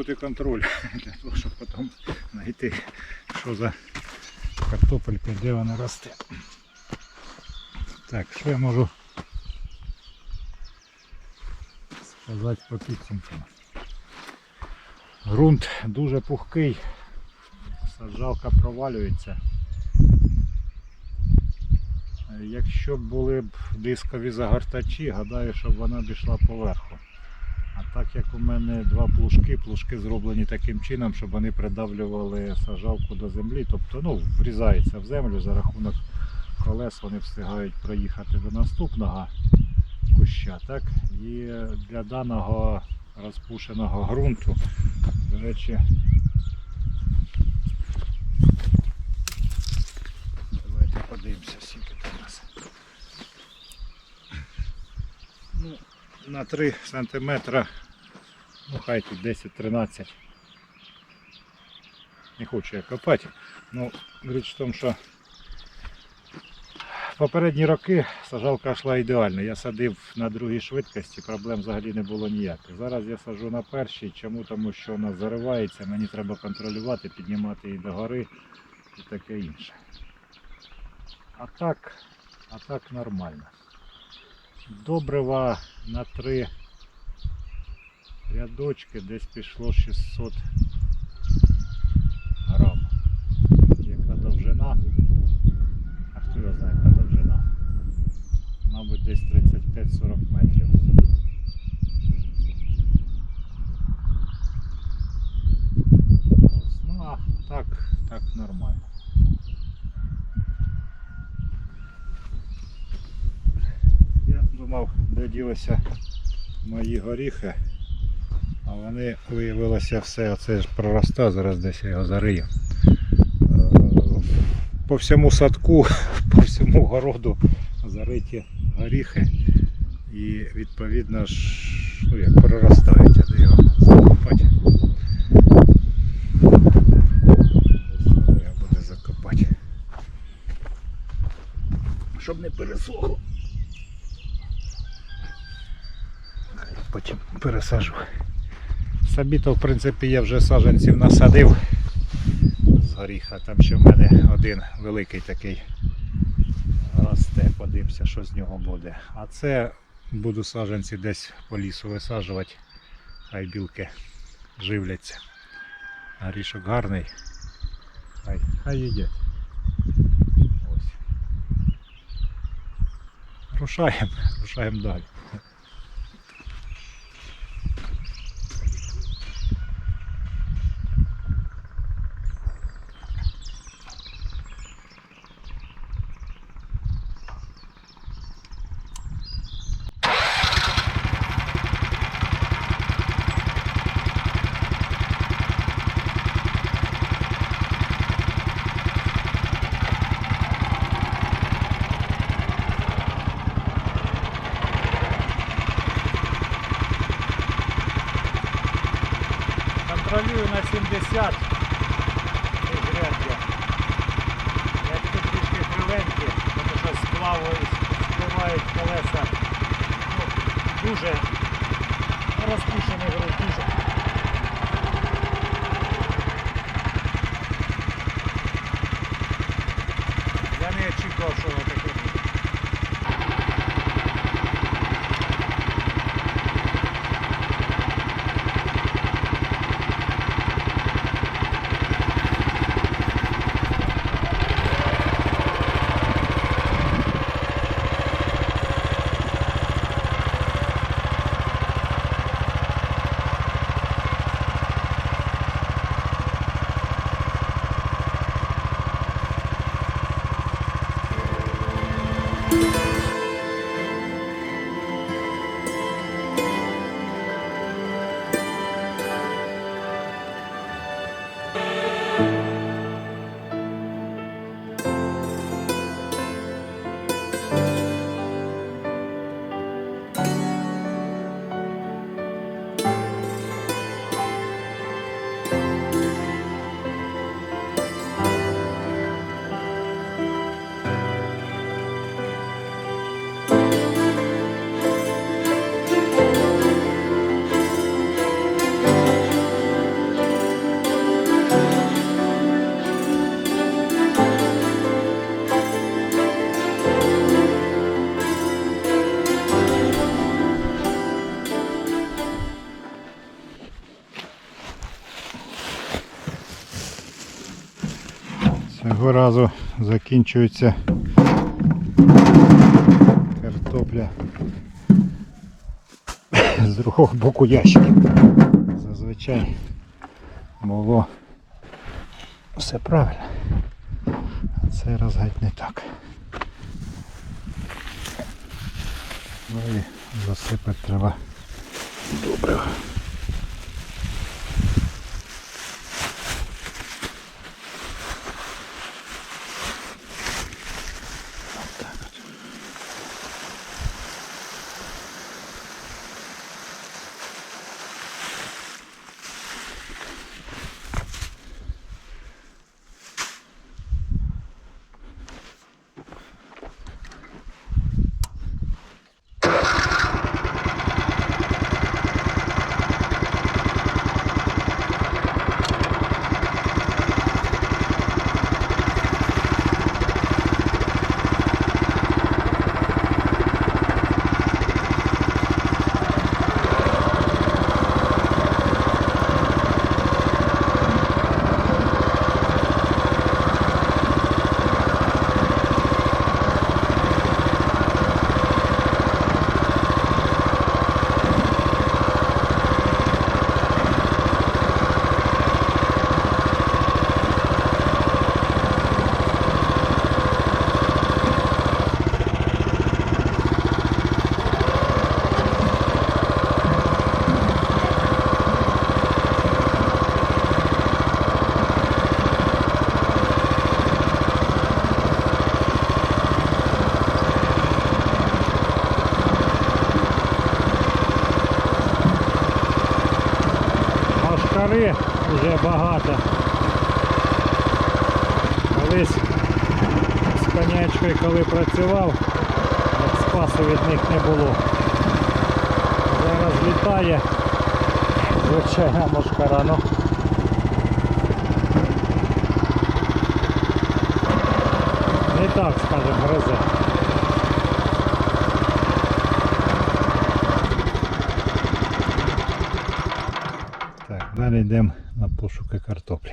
бути контроль для того, щоб потім знайти, що за картопелька, де вона росте. Так, що я можу сказати по підсумкам? Грунт дуже пухкий, саджалка провалюється. Якщо б були б дискові загортачі, гадаю, щоб вона б йшла поверху. А так як у мене два плужки, плужки зроблені таким чином, щоб вони придавлювали сажавку до землі, тобто ну, врізаються в землю за рахунок колес, вони встигають проїхати до наступного куща. Так? І для даного розпушеного ґрунту, до речі, давайте подивимося, скільки там у нас. Ну, на 3 сантиметра, ну хай тут 10-13. Не хочу я копати. Ну, річ в тому, що попередні роки сажалка йшла ідеально. Я садив на другій швидкості, проблем взагалі не було ніяких. Зараз я саджу на першій. Чому? Тому що вона заривається, мені треба контролювати, піднімати її догори і таке інше. А так, а так нормально. Добрива на три рядочки десь пішло 600 грам. Яка довжина? А хто його знає, яка довжина? Мабуть, десь 35-40 метрів. Ось, Ну а так, так нормально. Я думав, де ділися мої горіхи, а вони виявилося все, оце ж пророста, зараз десь я його зарию. Е, По всьому садку, по всьому городу зариті горіхи і відповідно ж ну, як проростають, де його закопати. Щоб не пересохло. Потім пересажу. Собі то, в принципі, я вже саджанців насадив з горіха. Там ще в мене один великий такий росте. Подивимося, що з нього буде. А це буду саджанці десь по лісу висаджувати. Хай білки живляться. Горішок гарний. Хай, хай їдять. Ось. Рушаємо, рушаємо далі. Контролюю на 70 міжряддя. Як тут трішки кривенькі, тому що спливають колеса. Ну, дуже розпушений грунт, дуже. Я не очікував, що воно таке Цього разу закінчується картопля з другого боку ящиків. Зазвичай було все правильно. А цей раз геть не так. Ну і засипати треба добре. Колись з конячкою, коли працював, спасу від них не було. Зараз літає. Звичайна мошкара, ну. Не так, скажем, гризе. Така ли идем на пошука картопли.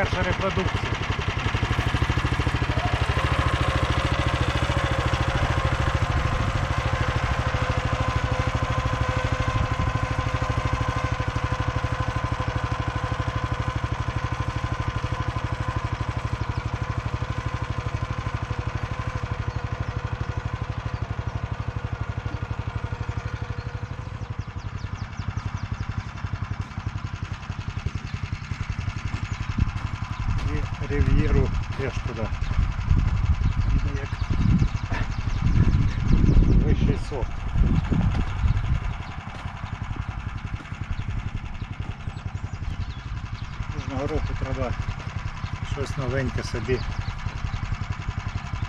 Перша репродукція. І рив'єру теж туди. Як вищий сорт. Кожного року треба щось новеньке собі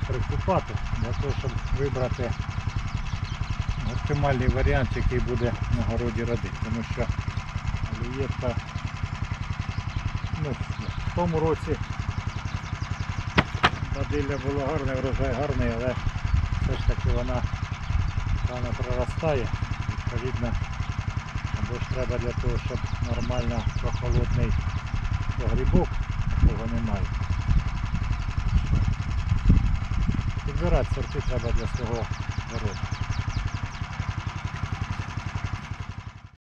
прикупати для того, щоб вибрати оптимальний варіант, який буде на городі родити. Тому що олієтка ну, в тому році бадилля було гарне, врожай гарний, але все ж таки вона рано проростає. Відповідно, або ж треба для того, щоб нормально прохолодний погрібок, такого немає. Підбирати сорти треба для свого городу.